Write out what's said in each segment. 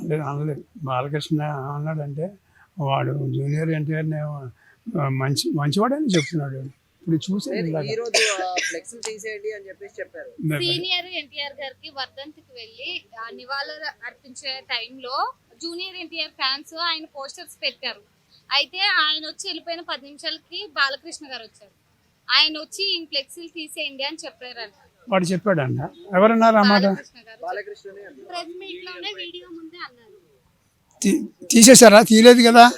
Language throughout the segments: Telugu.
అనలేదు అనలేదు. బాలకృష్ణ అన్నాడంటే వాడు జూనియర్ ఎన్టీఆర్ని మంచి మంచివాడని చెప్తున్నాడు. ఇప్పుడు చూసే ఈ రోజు ఫ్లెక్స్ తీసేయండి అని చెప్పేసి చెప్పారు. సీనియర్ ఎన్టీఆర్ గారికి వర్ధంతికి వెళ్ళి ఆ నివాళులు అర్పించే టైంలో జూనియర్ ఎన్టీఆర్ ఫ్యాన్స్ ఆయన పోస్టర్స్ పెట్టారు. అయితే ఆయన వచ్చి వెళ్ళిపోయిన పది నిమిషాలకి బాలకృష్ణ గారు వచ్చారు. ఆయన వచ్చి ఈ ఫ్లెక్సీలు తీసేయండి అని చెప్పారంట. వాడు చెప్పాడంట. ఎవరన్నారు అన్నమాట తీసేశారా? తీయలేదు కదా?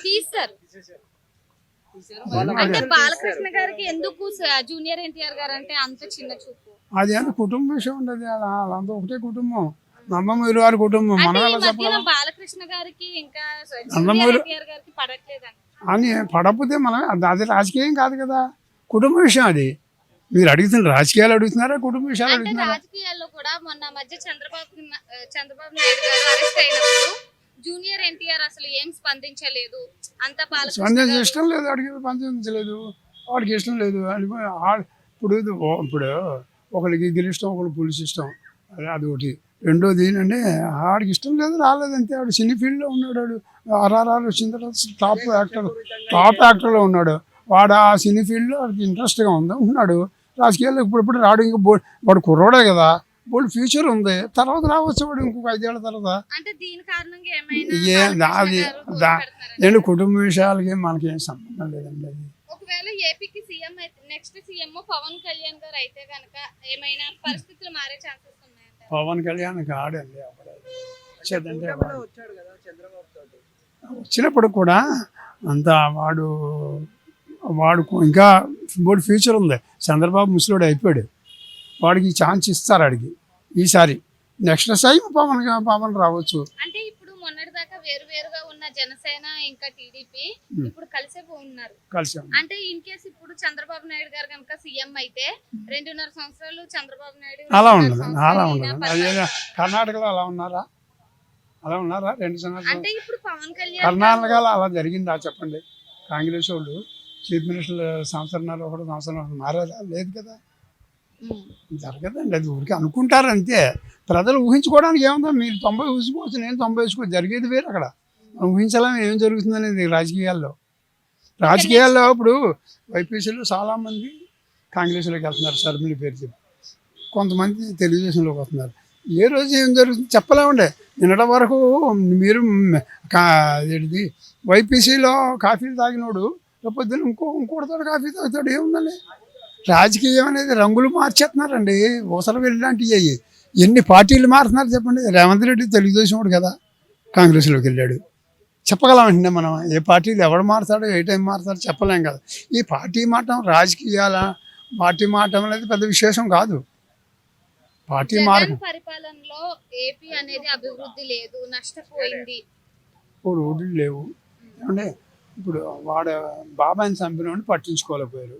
అంటే ఫ్లెక్స్లు బాలకృష్ణ గారికి ఎందుకు స- జూనియర్ ఎన్టీఆర్ గారు అంటే అంత చిన్న చూపు? అది అంత కుటుంబ విషయం ఉండదు. అలా వాళ్ళంతా ఒకటే కుటుంబం. నందమూరి వారి కుటుంబం. మనం బాలకృష్ణ గారికి ఇంకా నందమూరి- గారికి అని పడకపోతే మనం అది రాజకీయం కాదు కదా. కుటుంబ విషయం అది. మీరు అడుగుతున్నారు రాజకీయాలు అడుగుతున్నారా? కుటుంబ విషయాలు అంటే అడుగుతున్నారా? రాజకీయాల్లో కూడా మొన్న మధ్య చంద్రబాబు న- చంద్రబాబు నాయుడు గారు అరెస్ట్ అయినప్పుడు జూనియర్ ఎన్టీఆర్ అసలు ఏం స్పందించలేదు? అంత స్పందించ గారు- ఇష్టం లేదు వాడికి స్పందించలేదు. వాడికి ఇష్టం లేదు. అని ఆ- ఇప్పుడు ఇది ఓ- ఇప్పుడు ఒకరికి గిరి ఇష్టం ఒకరికి పులుసు ఇష్టం. అదే అది ఒకటి రెండోది ఏంటంటే ఆడికి ఇష్టం లేదు రాలేదు అంతే. ఆడు సినీ ఫీల్డ్లో ఉన్నాడు వాడు. ఆర్ఆర్ఆర్ వచ్చిన తర్వాత టాప్ యాక్టర్ టాప్ యాక్టర్లో ఉన్నాడు. వాడు ఆ సినీ ఫీల్డ్లో వాడికి ఇంట్రెస్ట్గా ఉంది ఉన్నాడు రాజకీయాల్లో ఇప్పుడిప్పుడు రాడు ఇంకా బో వాడు కుర్రోడే కదా బోల్డ్ ఫ్యూచర్ ఉంది. తర్వాత రావచ్చు వాడు ఇంకొక ఐదేళ్ళ తర్వాత. ఏ అది దా? నేను కుటుంబ విషయాలకి మనకేం సంబంధం లేదండి అది. ఒకవేళ ఏపీకి సీఎం అయితే నెక్స్ట్ సీఎం పవన్ కళ్యాణ్ గారు అయితే కనుక ఏమైనా పరిస్థితులు మారే ఛాన్సెస్ ఉన్నాయంట పవన్ కళ్యాణ్ కాడండి అప్పుడు. వచ్చేదంటే కూటమిలో వచ్చాడు కదా చంద్రబాబు తోటి. వచ్చినప్పుడు కూడా అంత వాడు వాడు ఇంకా బోర్డు ఫ్యూచర్ ఉంది. చంద్రబాబు ముసలోడు అయిపోయాడు. వాడికి ఛాన్స్ ఇస్తారు ఆడికి. ఈసారి నెక్స్ట్ టైం పవన్ పవన్ రావచ్చు. అంటే ఇప్పుడు మొన్నటిదాకా వేరు వేరుగా ఉన్న జనసేన ఇంకా టీడీపీ. ఇప్పుడు కలిసే ఉన్నారు కలిసి. అంటే ఇన్ కేసు ఇప్పుడు చంద్రబాబు నాయుడు గారు కనుక సీఎం అయితే రెండున్నర సంవత్సరాలు చంద్రబాబు నాయుడు అలా ఉండదు అలా ఉండదు కర్ణాటకలో అలా ఉన్నారా? అలా ఉన్నారా? రెండు సంవత్సరాలు. అంటే ఇప్పుడు పవన్ కళ్యాణ్ కర్ణాటకలో అలా జరిగిందా చెప్పండి? కాంగ్రెస్ వాళ్ళు చీఫ్ మినిస్టర్ సంవత్సరాలు ఒకటి సంవత్సరం మారారా లేదు కదా. జరగదండి అది ఊరికి అనుకుంటారు అంతే. ప్రజలు ఊహించుకోవడానికి ఏముందో? మీరు తొంభై ఊహించుకోవచ్చు నేను తొంభై ఊహించుకో జరిగేది వేరు అక్కడ. మనం ఊహించలేం ఏం జరుగుతుంది అనేది రాజకీయాల్లో రాజకీయాల్లో ఇప్పుడు వైపీసీలో చాలామంది కాంగ్రెస్లోకి వెళ్తున్నారు షర్మిలి పేరు చెప్పి. కొంతమంది తెలుగుదేశంలోకి వస్తున్నారు. ఏ రోజు ఏం జరుగుతుంది చెప్పలేమండి. నిన్నటి వరకు మీరు ఏంటిది వైపీసీలో కాఫీలు తాగినోడు రేపు పొద్దున్న ఇంకో ఇంకోటితో కాఫీ తాగుతాడు ఏముందండి? రాజకీయం అనేది రంగులు మార్చేస్తున్నారండి. ఊసర వెళ్ళిలాంటివి అయ్యి ఎన్ని పార్టీలు మారుతున్నారు చెప్పండి. రేవంత్ రెడ్డి తెలుగుదేశం వాడు కదా కాంగ్రెస్లోకి వెళ్ళాడు. చెప్పగలమంటే మనం. ఏ పార్టీలు ఎవడు మారుతాడో ఏ టైం మారుతాడో చెప్పలేం కదా. ఈ పార్టీ మాటం రాజకీయాల పార్టీ మాటం అనేది పెద్ద విశేషం కాదు. పార్టీ జగన్ పరిపాలనలో ఏపీ అనేది అభివృద్ధి లేదు నష్టపోయింది. రోడ్లు లేవు. అంటే ఇప్పుడు వాడు బాబాయిని చంపినోడిని పట్టించుకోలేకపోయారు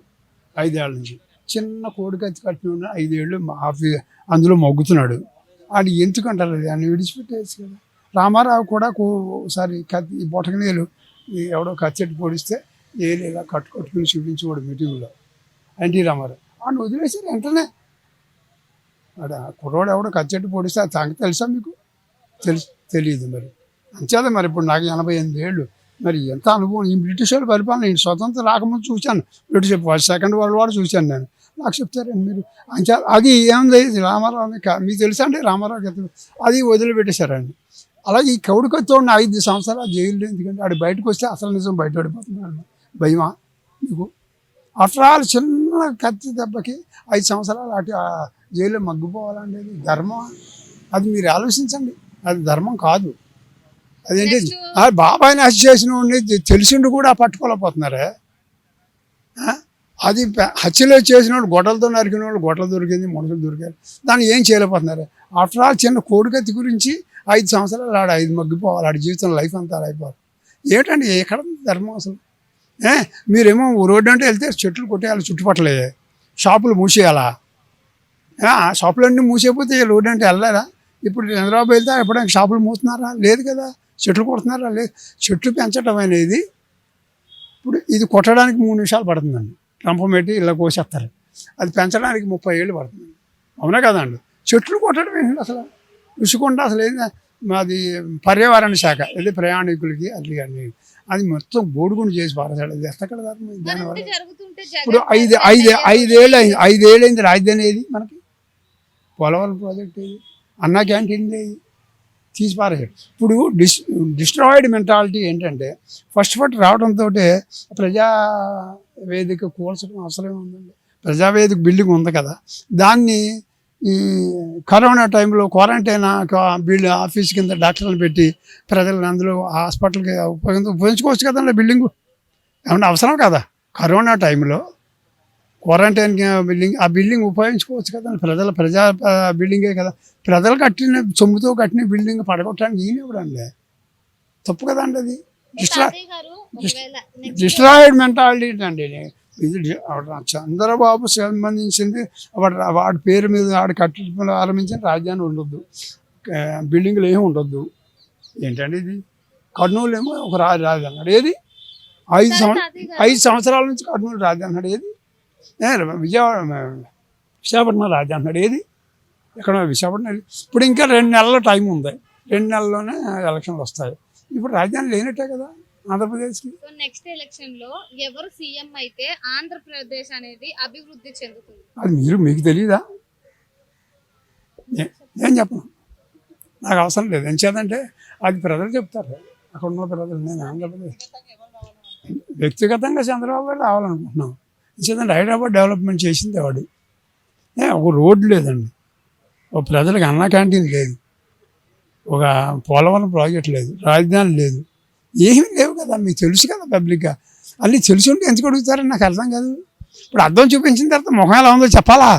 ఐదేళ్ళ నుంచి. చిన్న కోడికత్తి కట్టిన ఐదేళ్ళు ఆఫీ అందులో మొగ్గుతున్నాడు. అది ఎందుకంటారు దాన్ని విడిచిపెట్టేసి కదా. రామారావు కూడా ఒకసారి కత్తి బొటకనీళ్ళు ఎవడో కచ్చెట్టు పొడిస్తే ఏలు ఇలా కట్టు కట్టుకుని చూపించేవాడు మీటింగ్లో. ఎన్టీ రామారావు. వాడిని వదిలేశారు వెంటనే. అక్కడ కుర్రోడు ఎవడో కచ్చెట్టు పొడిస్తే అది సంగతి తెలుసా మీకు? తెలుసు తెలియదు మరి. అంచేత మరి ఇప్పుడు నాకు ఎనభై ఎనిమిది ఏళ్ళు. మరి ఎంత అనుభవం? ఈ బ్రిటిష్ వాళ్ళ పరిపాలన నేను స్వతంత్రం రాకముందు చూశాను. బ్రిటిష్ సెకండ్ వరల్డ్ వార్ చూశాను నేను. నాకు చెప్తారండి మీరు అంచా అది ఏముంది? రామారావు మీకు తెలుసా అండి? రామారావు గారు అది వదిలిపెట్టేశారండి. అలాగే ఈ కౌడికొత్తో ఉన్న ఐదు సంవత్సరాలు జైలు ఎందుకంటే ఆడు బయటకు వస్తే అసలు నిజం బయటపడిపోతున్నాడు. భయమా? మీకు? ఆఫ్టర్ ఆల్ చిన్న కత్తి దెబ్బకి ఐదు సంవత్సరాలు అటు ఆ జైల్లో మగ్గిపోవాలండి. ధర్మం అది మీరు ఆలోచించండి. అది ధర్మం కాదు. అదేంటి? బాబాయిని హత్య చేసిన వాడిని తెలిసిండు కూడా పట్టుకోలేకపోతున్నారే? అది హత్యలో చేసిన వాళ్ళు గొడ్డలతో నరికిన వాళ్ళు గొడ్డలు దొరికింది మనుషులు దొరికారు. దాన్ని ఏం చేయలేకపోతున్నారు? ఆఫ్టర్ ఆల్ చిన్న కోడికత్తి గురించి ఐదు సంవత్సరాలు ఆడ ఐదు మగ్గిపోవాలి ఆడి జీవితం లైఫ్ అంతా అయిపోవాలి ఏంటండి ఎక్కడ ధర్మం అసలు? ఏ? మీరేమో రోడ్డు అంటే వెళ్తే చెట్లు కొట్టేయాలి చుట్టుపక్కలే. షాపులు మూసేయాలా? షాపులన్నీ మూసేయకపోతే ఈ రోడ్డు అంటే వెళ్ళలేదా ఇప్పుడు చంద్రబాబు వెళ్తే ఎప్పుడైనా షాపులు మూస్తున్నారా? లేదు కదా. చెట్లు కొడుతున్నారా? లేదు. చెట్లు పెంచడం అనేది ఇప్పుడు ఇది కొట్టడానికి మూడు నిమిషాలు పడుతుందండి. రంపం పెట్టి ఇలా కోసేస్తారు. అది పెంచడానికి ముప్పై ఏళ్ళు పడుతుంది. అవునా కదండి చెట్లు కొట్టడం ఏంటండి అసలు? రుషికొండ అసలు ఏంది? మాది పర్యావరణ శాఖ. ఇది ప్రయాణికులకి అది కానీ అది మొత్తం బోడుగుండు చేసి పారేశాడు. అది ఎక్కడ ఇప్పుడు ఐదు ఐదు ఐదేళ్ళు అయింది. ఐదేళ్ళు అయింది రాజధాని ఏది మనకి? పోలవరం ప్రాజెక్ట్ ఏది? అన్నా క్యాంటీన్ ఏది? తీసి ఇప్పుడు డిస్ డిస్ట్రాయిడ్ మెంటాలిటీ ఏంటంటే ఫస్ట్ ఫస్ట్ రావడంతో ప్రజా వేదిక కూల్చడం అవసరం ఉందండి. ప్రజావేదిక బిల్డింగ్ ఉంది కదా. దాన్ని ఈ కరోనా టైంలో క్వారంటైన్ బిల్డ్ ఆఫీస్ కింద డాక్టర్లు పెట్టి ప్రజలను అందులో హాస్పిటల్కి ఉపయోగించుకోవచ్చు కదండి బిల్డింగు. ఏమన్నా అవసరం కదా? కరోనా టైంలో క్వారంటైన్ బిల్డింగ్ ఆ బిల్డింగ్ ఉపయోగించుకోవచ్చు కదా. ప్రజల ప్రజా బిల్డింగే కదా. ప్రజలు కట్టిన సొమ్ముతో కట్టిన బిల్డింగ్ పడగొట్టడానికి ఈయన ఇవ్వడండి తప్పు కదండి అది. డిస్ట్రా డిస్ట్రాయిడ్ మెంటాలిటీ అండి ఇది? చంద్రబాబు సంబంధించింది వాడు వాడి పేరు మీద వాడు కట్టి ఆరంభించిన రాజధాని ఉండొద్దు. బిల్డింగ్లు ఏమి ఉండొద్దు. ఏంటండి ఇది? కర్నూలు ఏమో ఒక రాజధాని అన్నాడు. ఏది? ఐదు సంవ తాతయ్య గారు. ఐదు సంవత్సరాల నుంచి కర్నూలు రాజధాని అన్నాడు. ఏది? విజయవాడ విశాఖపట్నం రాజధాని అన్నాడు ఏది? ఎక్కడ విశాఖపట్నం. ఇప్పుడు ఇంకా రెండు నెలల టైం ఉంది. రెండు నెలల్లోనే ఎలక్షన్లు వస్తాయి. ఇప్పుడు రాజధాని లేనట్టే కదా ఆంధ్రప్రదేశ్కి. నెక్స్ట్ ఎలక్షన్లో ఎవరు సీఎం అయితే ఆంధ్రప్రదేశ్ అనేది అభివృద్ధి చెందుతుంది? అది మీరు మీకు తెలియదా నేను చెప్పను? నాకు అవసరం లేదు. ఏం చేద్దంటే అది ప్రజలు చెప్తారు. అక్కడ ఉన్న ప్రజలు నేను ఆంధ్రప్రదేశ్. వ్యక్తిగతంగా చంద్రబాబు గారు రావాలనుకుంటున్నాం. చేద్దంటే హైదరాబాద్ డెవలప్మెంట్ చేసింది వాడు ఏ, ఒక రోడ్డు లేదండి. ఒక ప్రజలకు అన్న క్యాంటీన్ లేదు. ఒక పోలవరం ప్రాజెక్ట్ లేదు. రాజధాని లేదు. ఏమీ లేవు కదా మీకు తెలుసు కదా పబ్లిక్గా. అన్నీ తెలిసి ఉంటే ఎందుకు అడుగుతారని నాకు అర్థం కాదు. ఇప్పుడు అర్థం చూపించిన తర్వాత ముఖం ఎలా ఉందో చెప్పాలా?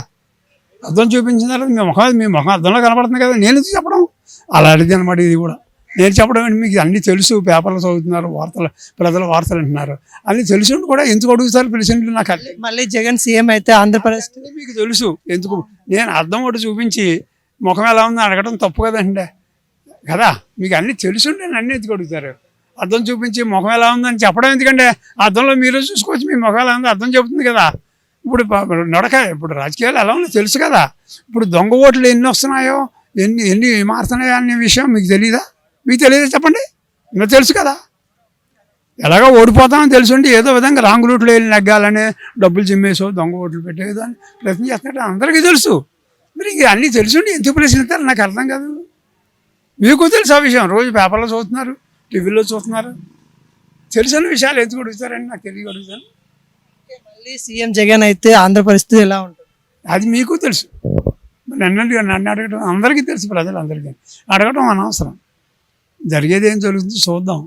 అర్థం చూపించిన తర్వాత మీ ముఖం మీ ముఖం అర్థంలో కనపడుతుంది కదా. నేను ఎందుకు చెప్పడం? అలాంటిది అనమాట ఇది కూడా. నేను చెప్పడం ఏంటి? మీకు అన్నీ తెలుసు పేపర్లు చదువుతున్నారు వార్తలు ప్రజలు వార్తలు వింటున్నారు అన్నీ తెలిసి కూడా ఎందుకు అడుగుతారు ప్రెసిడెంట్లు నాకు మళ్ళీ జగన్ సీఎం అయితే ఆంధ్రప్రదేశ్ అన్నీ మీకు తెలుసు. ఎందుకు? నేను అర్థం ఒకటి చూపించి ముఖం ఎలా ఉందో అడగడం తప్పు కదండి. కదా? మీకు అన్నీ తెలుసుంటే నన్ను ఎందుకు అడుగుతారు? అర్థం చూపించి ముఖం ఎలా ఉందని చెప్పడం ఎందుకంటే అర్థంలో మీరు చూసుకోవచ్చు మీ ముఖం ఎలా ఉందో అర్థం చెబుతుంది కదా. ఇప్పుడు నడక ఇప్పుడు రాజకీయాలు ఎలా ఉందో తెలుసు కదా. ఇప్పుడు దొంగ ఓట్లు ఎన్ని వస్తున్నాయో ఎన్ని ఎన్ని మారుతున్నాయో అనే విషయం మీకు తెలియదా మీకు తెలియదా చెప్పండి? మీకు తెలుసు కదా? ఎలాగో ఓడిపోతామని తెలుసుండి ఏదో విధంగా రాంగ్ రూట్లో వెళ్ళి నెగ్గాలని డబ్బులు చిమ్మేసో దొంగ ఓట్లు పెట్టేదో అని ప్రయత్నం చేస్తున్నట్టు అందరికీ తెలుసు. మరి ఇక అన్నీ తెలుసుండి ఎందుకు ప్రశ్నిస్తారు నాకు అర్థం కాదు. మీకు తెలుసు ఆ విషయం. రోజు పేపర్లో చూస్తున్నారు టీవీలో చూస్తున్నారు. తెలిసిన విషయాలు ఎందుకు అడుగుతారని నాకు తెలియ అడుగుతాను. మళ్ళీ సీఎం జగన్ అయితే ఆంధ్ర పరిస్థితి ఎలా ఉంటుంది? అది మీకు తెలుసు. నన్ను నన్ను అడగడం అందరికీ తెలుసు ప్రజలందరికీ. అడగడం అనవసరం. జరిగేది ఏం జరుగుతుందో చూద్దాం.